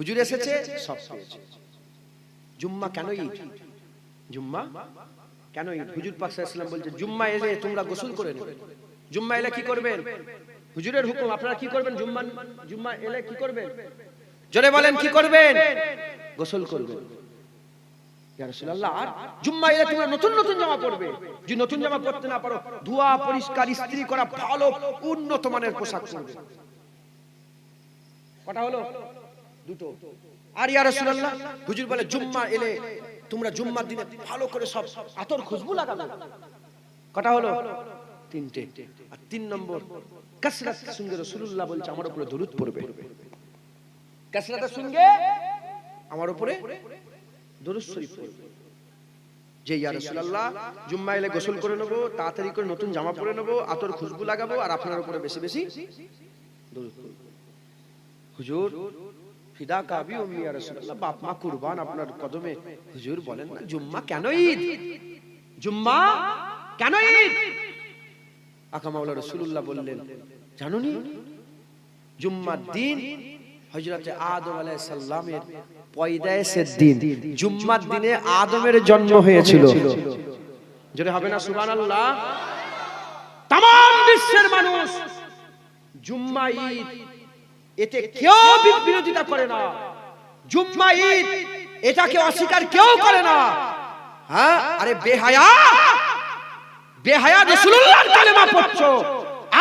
হুজুর এসেছে? সব পেয়েছে। জুম্মা কেন ঈদ? জুম্মা? কেন ঈদ? হুজুর পাক সাল্লাল্লাহু বলছে জুম্মা এলে তোমরা গোসল করে নেবে। জুম্মা এলে কি করবেন? হুজুরের হুকুম আপনারা কি করবেন জুম্মা? জুম্মা এলে কি করবেন? জোরে বলেন কি করবেন? গোসল করবেন। ইয়া রাসূলুল্লাহ আর জুম্মা এলে তোমরা নতুন নতুন জামা পরবে। যদি নতুন জামা পরতে না পারো ধোয়া পরিষ্কার ইস্ত্রি করা ভালো উন্নত মানের পোশাক পরবে। কটা হলো? দুটো। আর ইয়া রাসূলুল্লাহ, হুজুর বলে জুম্মা এলে তোমরা জুম্মার দিনে ভালো করে সব আতর, খুশবু লাগাবে। কটা হলো? তিনটে। আর তিন নম্বর, কাসরাত সঙ্গে বলছে, আমার উপরে দরুদ পড়বে। কাসরাতের সঙ্গে আমার উপরে দরুদ শরীফ পড়বে। যে ইয়া জুম্মা এলে গোসল করে নেব, তাড়াতাড়ি করে নতুন জামা পরে নেব, আতর, খুশবু লাগাবো, আর আপনার উপরে বেশি বেশি দরুদ হুজুর ফিদা কাবি বাপ মা কুরবান আপনার কদমে। হুজুর বলেন না, জুম্মা কেন ঈদ? জুম্মা কেন ঈদ? বললেন জুম্মার দিন আদম দিন। জুম্মার দিনে আদমের জন্ম হয়েছিল। হবে না তাম বিশ্বের মানুষ, জুম্মা ঈদ এতে কেউ বিরোধিতা করে না। জুম্মা ঈদ এটাকে অস্বীকার কেউ করে না। হ্যাঁ? আরে বেহায়া! বেহায়া রাসূলুল্লাহর কালেমা পড়ছো।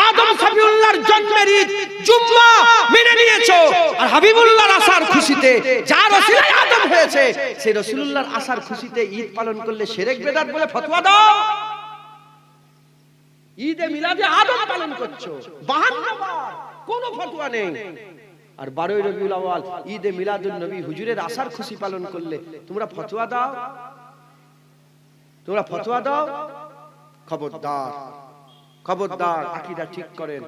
আদম সাফিউল্লাহর জন্মের ঈদ জুম্মা মেনে নিয়েছো। আর হাবিবুল্লাহর আসার খুশিতে যার ওসিলায় আদম হয়েছে, সেই রাসূলুল্লাহর আসার খুশিতে ঈদ পালন করলে শিরক বেদাত বলে ফতোয়া দাও। ঈদে মিলাদে আদম পালন করছ। বাহান্ন বার। কোনো ফতোয়া নেই। আর বারোই রবিউল আওয়াল ঈদে মিলাদুন নবী হুজুরের আসার খুশি পালন করলে তোমরা ফতোয়া দাও। তোমরা ফতোয়া দাও। খবরদার। খবরদার, আকীদা ঠিক করেন।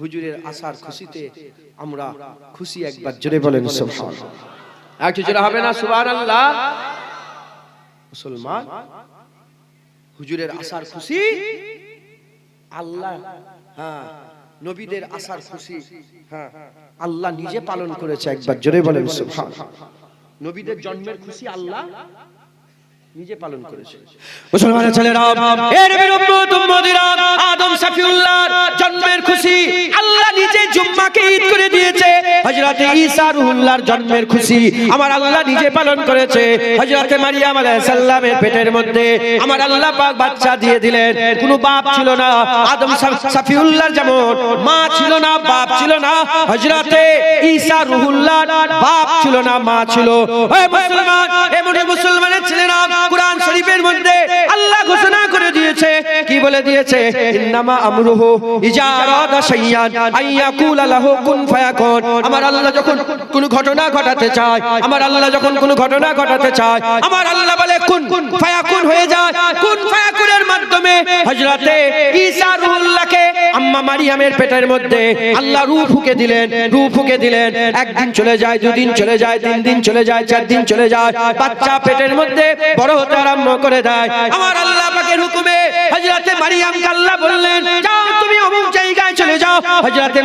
হুজুরের আসার খুশিতে আমরা খুশি একবার। জোরে বলেন, সুবহানাল্লাহ। একটু জোরে হবে না? সুবহানাল্লাহ। মুসলমান, হুজুরের আসার খুশি আল্লাহ। হ্যাঁ নবীদের আসার খুশি। হ্যাঁ আল্লাহ নিজে পালন করেছে একবার। জোরে বলেন নবীদের জন্মের খুশি আল্লাহ? নিজে পালন করেছে। মুসলমানের ছেলেরা, এর বিরুদ্ধ উম্মতিরা আদম সাফিউল্লাহর জন্মের খুশি, আল্লাহ নিজে জুম্মাকে ঈদ করে দিয়েছে। হযরতে ঈসা রুহুল্লাহর জন্মের খুশি, আমার আল্লাহ নিজে পালন করেছে। হযরতে মারিয়াম আলাইহিস সালামের পেটের মধ্যে আমার আল্লাহ পাক বাচ্চা দিয়ে দিলেন। কোনো বাপ ছিল না, আদম সাফিউল্লাহর যেমন, মা ছিল না, বাপ ছিল না, হযরতে ঈসা রুহুল্লাহর বাপ ছিল না, মা ছিল। ওই মুসলমান এমন মুসলমানের ছেলেরা কোরআন শরীফের মধ্যে আল্লাহ ঘোষণা করে দিয়েছে। কি বলে দিয়েছে? ইন্নামা আমরুহু ইজা শাইয়ান আইয়াকুলা লাহু কুন ফায়াকুন। আমার আল্লাহ যখন কোন ঘটনা ঘটাতে চায়, আমার আল্লাহ যখন কোন ঘটনা ঘটাতে চায়, আমার আল্লাহ বলে, কুন ফায়াকুন হয়ে যায়। কুন ফায়াকুনের মাধ্যমে হযরতে ঈসা রুহুল্লাহকে আম্মা মারিয়ামের পেটের মধ্যে আল্লাহ রূহ ফুকে দিলেন, রূহ ফুকে দিলেন। একদিন চলে যায়, দুদিন চলে যায়, তিন দিন চলে যায়, চার দিন চলে যায়। বাচ্চা পেটের মধ্যে বড় হতে আরম্ভ করে দেয়। আমার আল্লাহ পাকের হুকুমে মারিয়াম বললেন, যাও, তুমি অমুক জায়গায় চলে যাও।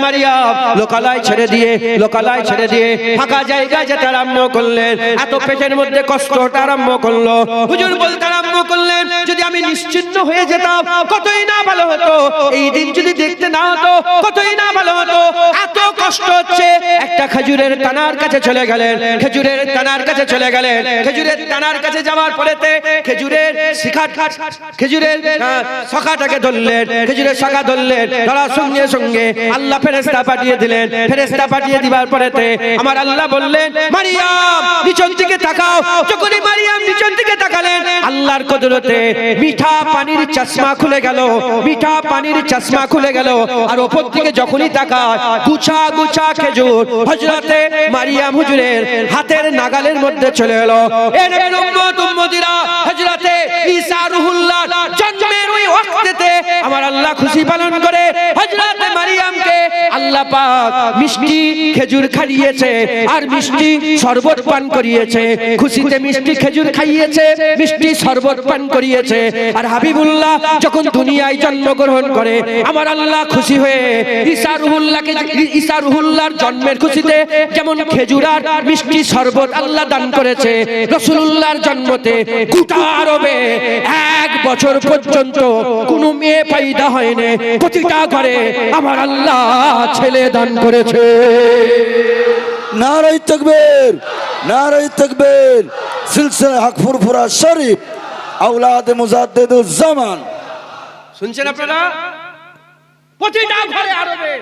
মারিয়াম লোকালয় ছেড়ে দিয়ে, লোকালয় ছেড়ে দিয়ে ফাঁকা জায়গায় যেতে আরম্ভ করলেন। এত পেটের মধ্যে আরম্ভ করল। হুজুর বলতে আরম্ভ করলেন যদি আমি নিশ্চিন্ন হয়ে যেতাম কতই না ভালো হতো। এই দিন যদি দেখতে না হতো কতই না ভালো হতো। এত কষ্ট হচ্ছে। একটা খেজুরের তানার কাছে চলে গেলেন। খেজুরের তানার কাছে চলে গেলেন। খেজুরের তানার কাছে যাওয়ার পরেতে খেজুরের শিখা খেজুরের আহ, শাখাটাকে ধরলেন। খেজুরের শাখা ধরলেন। ধরার সঙ্গে সঙ্গে আল্লাহ ফেরেশতা পাঠিয়ে দিলেন। ফেরেশতা পাঠিয়ে দিবার পরেতে আমার আল্লাহ বললেন মারিয়াম নিচন দিকে তাকাও। যখনই মারিয়াম নিচন দিকে তাকালেন আল্লাহর কদরতে মিঠা পানির চশমা খুলে গেল, মিঠা পানির চশমা খুলে গেল। আর ওপর দিকে যখনই তাকায়, গুছা গুছা খেজুর, হযরতে মারিয়াম হুজুরের হাতের নাগালের মধ্যে চলে এলো। এর উম্মত, উম্মতিরা হযরতে ঈসা রুহুল্লাহ জন্মের ওই ওয়াক্তেতে আমার আল্লাহ খুশি পালন করে, হযরতে মারিয়ামকে আল্লাহ পাক মিষ্টি খেজুর খাইয়েছে আর মিষ্টি শরবত পান করিয়েছে। খুশিতে মিষ্টি খেজুর খাইয়েছে, মিষ্টি শরবত পান করিয়েছে। আর হাবিবুল্লাহ যখন দুনিয়ায় জন্মগ্রহণ করে, আমার আল্লাহ খুশি হয়ে ঈসা রুহুল্লাহকে ঈসা রুহুল্লাহর জন্মের খুশিতে যেমন খেজুর আর মিষ্টি শরবত আল্লাহ দান করেছে, রসুলুল্লাহর জন্মতে গোটা আরবে এক বছর পর্যন্ত কোনো মেয়ে পাইদা হয়নি। প্রতিটা ঘরে আমার আল্লাহ ছেলে দান করেছে। নারাই তকবীর নারাই তকবীর সিলসিলা হক ফুরফুরা শরীফ আওলাদ মুজাদ্দিদুজ জামান শুনছেন আপনারা? প্রতিটা ঘরে আরবে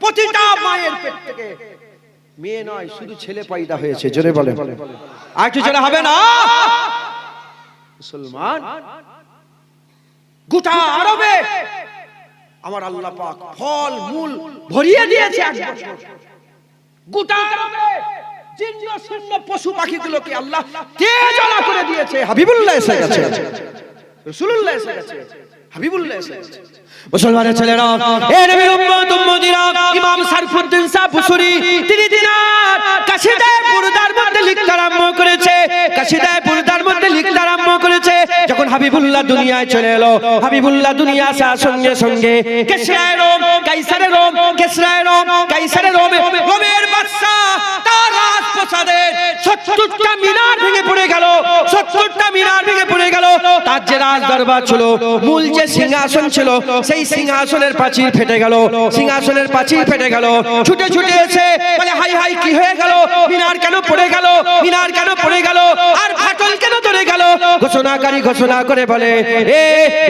প্রতিটা মায়ের পেট থেকে। মেয়ে নয় শুধু ছেলে পয়দা হয়েছে জোরে বলে আর কিছু হবে না? মুসলমান? গোটা আরবে আমার আল্লাহ পাক ফল মূল ভরিয়ে দিয়েছে এক বছর। গোটা আরবে জিন্ন শূন্য পশু পাখিগুলোকে আল্লাহ তেজলা করে দিয়েছে। হাবিবুল্লাহ এসে গেছে। রাসূলুল্লাহ এসে গেছে। হাবিবুল্লাহ এসে গেছে। মুসলমানের ছেলেরা এ নবীর উম্মত উম্মতিরা ইমাম সারফুদ্দিন সাহ বুসুরি তিনি দিনার কাশিদায় পুরদার মধ্যে লিখতে আরম্ভ করেছে। কাশিদায় হাবিবুল্লাহ দুনিয়ায় চলে এলো। হাবিবুল্লাহ দুনিয়া আসার সঙ্গে সঙ্গে। রোম, কাইসারে রোম রোম, কাইসারে রোম রোমের বাদশা তার মিনার ভেঙে পড়ে গেল। মিনার ভেঙে পড়ে গেল। তার যে রাজ দরবার ছিল, মূল যে সিংহাসন ছিল, সেই সিংহাসনের প্রাচীর ফেটে গেল। সিংহাসনের প্রাচীর ফেটে গেল। ছুটে ছুটে এসে বলে, হাই হাই, কি হয়ে গেল? মিনার কেন পড়ে গেল? মিনার কেন পড়ে গেল? আর ঘোষণাকারী ঘোষণা করে বলে, এ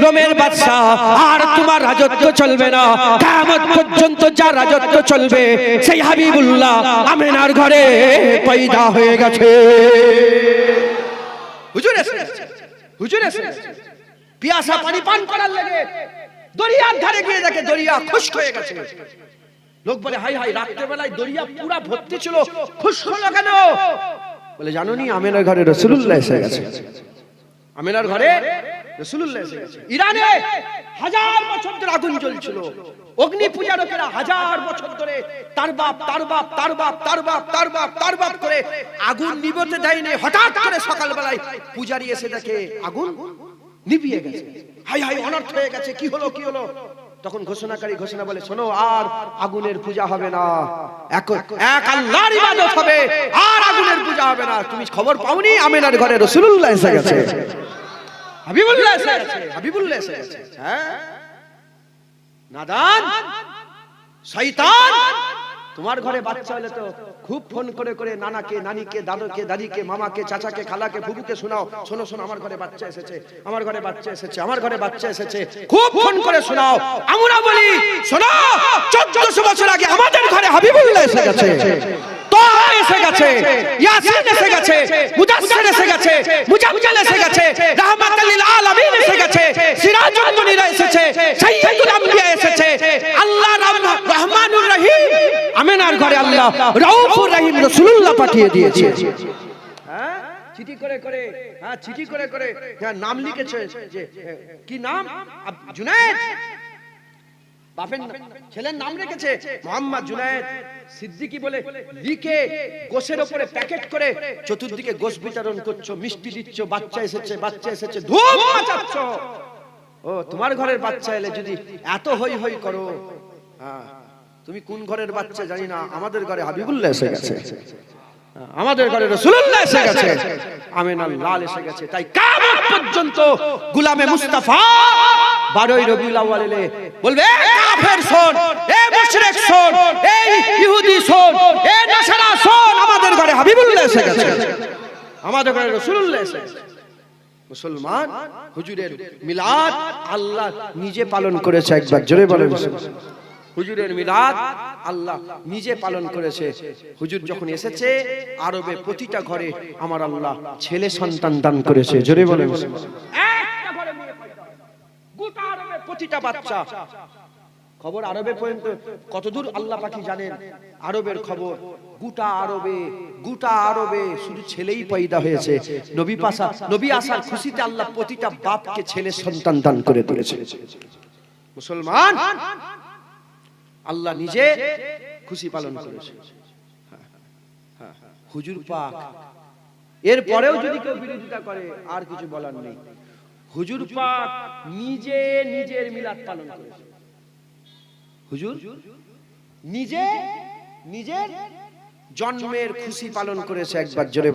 রোমের বাদশাহ, আর তোমার রাজত্ব চলবে না। কিয়ামত পর্যন্ত যা রাজত্ব চলবে, সেই হাবিবুল্লাহ আমেনার ঘরে পয়দা হয়ে গেছে। হুজুর এসে হুজুর এসে, পিয়াসা পানি পান করার লাগে দরিয়ার ধারে গিয়ে দেখে দরিয়া খুশক হয়ে গেছে। লোক বলে, হাই হাই রাত্রে বেলায় দরিয়া পুরা ভর্তি ছিল, খুশক হলো কেন? বলে, জানো নি, আমেনার ঘরে রসুলুল্লাহ এসে গেছে। আমেনার ঘরে ইরানে হাজার বছর ধরে আগুন জ্বলছিল। অগ্নি পূজারকেরা হাজার বছর ধরে তার বাপ তার বাপ তার বাপ তার বাপ তার বাপ তার বাপ করে আগুন নিবতে দেয়নি। হঠাৎ করে সকালবেলায় পূজারি এসে দেখে আগুন নিবিয়ে গেছে। হাই হাই অনর্থ হয়ে গেছে। কি হলো কি হলো? তখন ঘোষণাকারী ঘোষণা বলে, শোনো, আর আগুনের পূজা হবে না। এক আল্লাহর ইবাদত হবে, আর আগুনের পূজা হবে না। তুমি খবর পাওনি? আমিনার ঘরে রাসূলুল্লাহ এসে গেছে। হাবিবুল্লাহ এসে গেছে, হাবিবুল্লাহ এসে গেছে। হ্যাঁ? নাদান? শয়তান? তোমার ঘরে বাচ্চা হলে তো খুব ফোন করে করে নানাকে, নানিকে, দাদুকে, দাদিকে, মামাকে, চাচাকে, খালাকে ফুবুকে শোনাও। শোনো শোনো, আমার ঘরে বাচ্চা এসেছে। আমার ঘরে বাচ্চা এসেছে। আমার ঘরে বাচ্চা এসেছে। খুব ফোন করে শোনাও। আমরা বলি, শোনো, চোদ্দশো বছর আগে আমাদের ঘরে হাবিবুল্লাহ এসে গেছে। তোহা এসে গেছে। ইয়াসিন এসে গেছে। মুদাসসির এসে গেছে। এসে গেছে। রাহমাতাল আলামিন এসে গেছে। সিরাজুল এসেছে। আম্বিয়া এসেছে আল্লাহ রাম- রহমানুর রহিম আমিনার ঘরে আল্লাহ রউফুর রহিম রাসূলুল্লাহ পাঠিয়ে দিয়েছে। হ্যাঁ? চিঠি করে করে। হ্যাঁ চিঠি করে করে। হ্যাঁ নাম লিখেছে যে কি নাম? জুনায়েদ। বাপের ছেলের নাম রেখেছে মোহাম্মদ জুনায়েদ। সিদ্দিকি বলে লিখে গোশের ওপরে প্যাকেট করে চতুর্দিকে গোশ বিতরণ করছ মিষ্টি দিচ্ছ বাচ্চা এসেছে বাচ্চা এসেছে ধুম মাচাচ্ছ। ও তোমার ঘরের বাচ্চা এলে যদি এত হই হই করো। হ্যাঁ। তুমি কোন ঘরের বাচ্চা জানি না আমাদের ঘরে হাবিবুল্লাহ এসে গেছে। আমাদের ঘরে রাসূলুল্লাহ এসে গেছে। আমিনাল লাল এসে গেছে। তাই কিয়ামত পর্যন্ত গোলামে মুস্তাফা 12ই রবিউল আউয়াল বলবে এ কাফের শোন এ মুশরিক শোন এই ইহুদি শোন এ নাসারা শোন আমাদের ঘরে হাবিবুল্লাহ এসে গেছে। আমাদের ঘরে রাসূলুল্লাহ এসে গেছে। মুসলমান হুজুরের মিলাদ আল্লাহ নিজে পালন করেছে একবার। জোরে বলেন। হুজুরের মিলাদ আল্লাহ নিজে পালন করেছে। হুজুর যখন এসেছে, আরবে প্রতিটা ঘরে আমার আল্লাহ ছেলে সন্তান দান করেছে। জোরে আরবে প্রতিটা বাচ্চা। খবর আরবে পর্যন্ত কতদূর আল্লাহ পাখি জানেন? আরবের খবর, গোটা আরবে গোটা আরবে শুধু ছেলেই পয়দা হয়েছে। নবী পাশা, নবী আসার খুশিতে আল্লাহ প্রতিটা বাপকে ছেলে সন্তান দান করে দিয়েছে। মুসলমান আল্লাহ নিজে খুশি পালন করেছে। হুজুর পাক। এর পরেও যদি কেউ বিরোধিতা করে আর কিছু বলার নেই। হুজুর পাক নিজে নিজের মিলাদ পালন করেছে। হুজুর নিজে নিজের জন্মের খুশি পালন করেছে একবার জোরে।